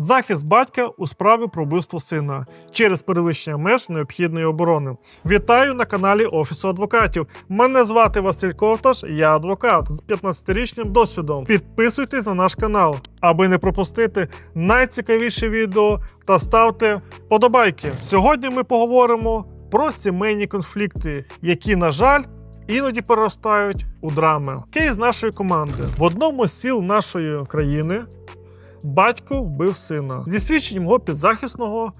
Захист батька у справі про вбивство сина через перевищення меж необхідної оборони. Вітаю на каналі Офісу адвокатів. Мене звати Василь Ковташ, я адвокат з 15-річним досвідом. Підписуйтесь на наш канал, аби не пропустити найцікавіші відео та ставте подобайки. Сьогодні ми поговоримо про сімейні конфлікти, які, на жаль, іноді переростають у драми. Кейс нашої команди в одному з сіл нашої країни. Батько вбив сина. Зі свідченням його підзахисного,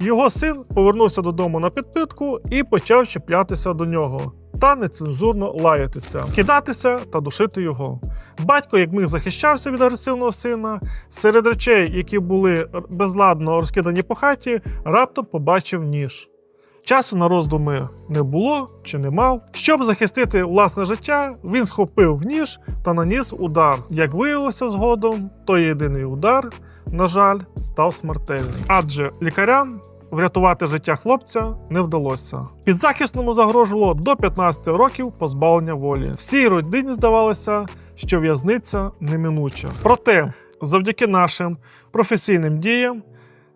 його син повернувся додому на підпитку і почав чіплятися до нього та нецензурно лаятися, кидатися та душити його. Батько, як міг, захищався від агресивного сина. Серед речей, які були безладно розкидані по хаті, раптом побачив ніж. Часу на роздуми не було чи не мав. Щоб захистити власне життя, він схопив ніж та наніс удар. Як виявилося згодом, той єдиний удар, на жаль, став смертельним. Адже лікарям врятувати життя хлопця не вдалося. Підзахисному загрожувало до 15 років позбавлення волі. Всій родині здавалося, що в'язниця неминуча. Проте, завдяки нашим професійним діям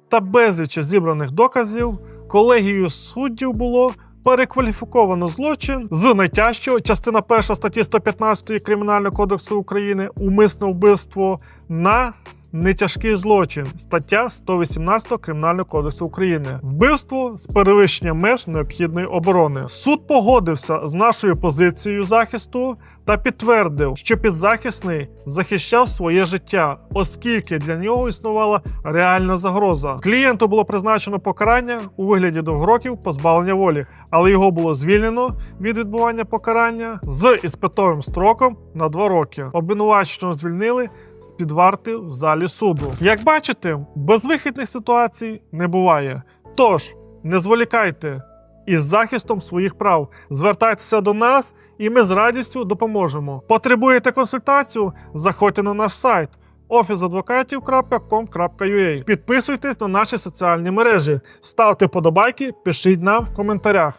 та безлічі зібраних доказів, колегією суддів було перекваліфіковано злочин з найтяжчого. Частина 1 статті 115 Кримінального кодексу України умисне вбивство на нетяжкий злочин стаття 118 Кримінального кодексу України вбивство з перевищенням меж необхідної оборони. Суд погодився з нашою позицією захисту та підтвердив, що підзахисний захищав своє життя, оскільки для нього існувала реальна загроза. Клієнту було призначено покарання у вигляді двох років позбавлення волі, але його було звільнено від відбування покарання з іспитовим строком на два роки. Обвинуваченого звільнили з під варти в залі суду. Як бачите, безвихідних ситуацій не буває. Тож не зволікайте із захистом своїх прав. Звертайтеся до нас, і ми з радістю допоможемо. Потребуєте консультацію? Заходьте на наш сайт officeadvokatів.com.ua Підписуйтесь на наші соціальні мережі, ставте подобайки, пишіть нам в коментарях.